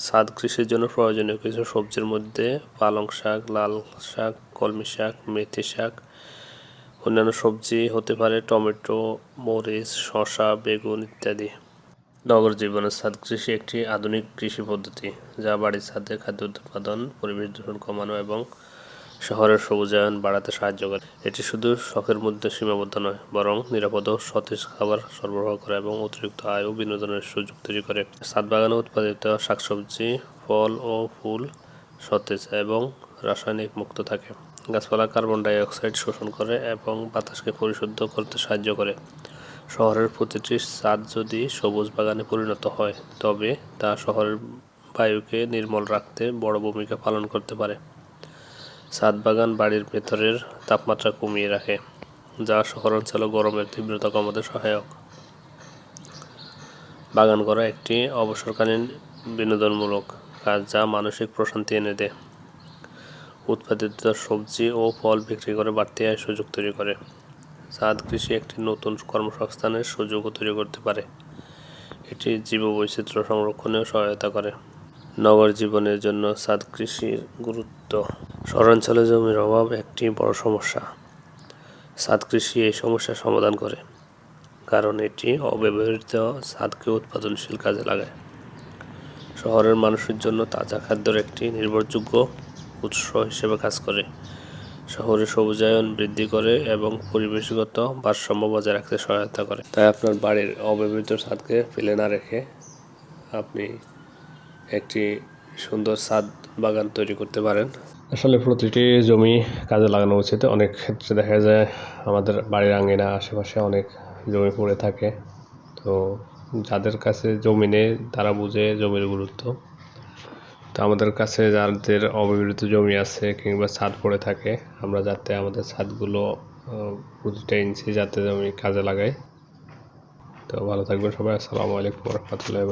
ছাদ কৃষির জন্য প্রয়োজনীয় কিছু সবজির মধ্যে পালং শাক, লাল শাক, কলমি শাক, মেথি শাক, অন্যান্য সবজি হতে পারে, টমেটো, মরিচ, শসা, বেগুন ইত্যাদি। নগর জীবনে ছাদ কৃষি একটি আধুনিক কৃষি পদ্ধতি, যা বাড়ির ছাদে খাদ্য উৎপাদন, পরিবেশ দূষণ কমানো এবং শহরের সবুজায়ন বাড়াতে সাহায্য করে। এটি শুধু শখের মধ্যে সীমাবদ্ধ নয়, বরং নিরাপদ ও সতেজ খাবার সরবরাহ করে এবং অতিরিক্ত আয় ও বিনোদনের সুযোগ তৈরি করে। ছাদ বাগানে উৎপাদিত শাকসবজি, ফল ও ফুল সতেজ এবং রাসায়নিক মুক্ত থাকে। গাছপালা কার্বন ডাই অক্সাইড শোষণ করে এবং বাতাসকে পরিশুদ্ধ করতে সাহায্য করে। শহরের প্রতিটি ছাদ যদি সবুজ বাগানে পরিণত হয়, তবে তা শহরের বায়ুকে নির্মল রাখতে বড় ভূমিকা পালন করতে পারে। ছাদ বাগান বাড়ির ভেতরের তাপমাত্রা কমিয়ে রাখে, যা শহরাঞ্চলে গরমের তীব্রতা কমাতে সহায়ক। বাগান করা একটি অবসরকালীন বিনোদনমূলক কাজ যা মানসিক প্রশান্তি এনে দেয়। উৎপাদিত সবজি ও ফল বিক্রি করে বাড়তি আয় সুযোগ তৈরি করে। ছাদ কৃষি একটি নতুন কর্মসংস্থানের সুযোগও তৈরি করতে পারে। এটি জীববৈচিত্র্য সংরক্ষণেও সহায়তা করে। নগর জীবনের জন্য ছাদ কৃষির গুরুত্ব। শহরাঞ্চলে জমির অভাব একটি বড় সমস্যা। ছাদ কৃষি এই সমস্যার সমাধান করে, কারণ এটি অব্যবহৃত ছাদকে উৎপাদনশীল কাজে লাগায়। শহরের মানুষের জন্য তাজা খাদ্যের একটি নির্ভরযোগ্য উৎস হিসেবে কাজ করে। শহরে সবুজায়ন বৃদ্ধি করে এবং পরিবেশগত ভারসাম্য বজায় রাখতে সহায়তা করে। তাই আপনার বাড়ির অব্যবহৃত ছাদকে ফেলে না রেখে আপনি একটি সুন্দর ছাদ বাগান তৈরি করতে পারেন। আসলে প্রতিটি জমি কাজে লাগানো উচিত। অনেক ক্ষেত্রে দেখা যায় আমাদের বাড়ির আঙিনা আশেপাশে অনেক জমি পড়ে থাকে। তো যাদের কাছে জমি নেই, তারা বুঝে জমির গুরুত্ব। তো আমাদের কাছে যাদের অব্যবহৃত জমি আছে কিংবা ছাদ পড়ে থাকে, আমরা যাতে আমাদের ছাদগুলো প্রতিটা ইঞ্চি যাতে জমি কাজে লাগাই তো ভালো থাকবেন সবাই। আসসালামু আলাইকুম রহমতুল্লাহ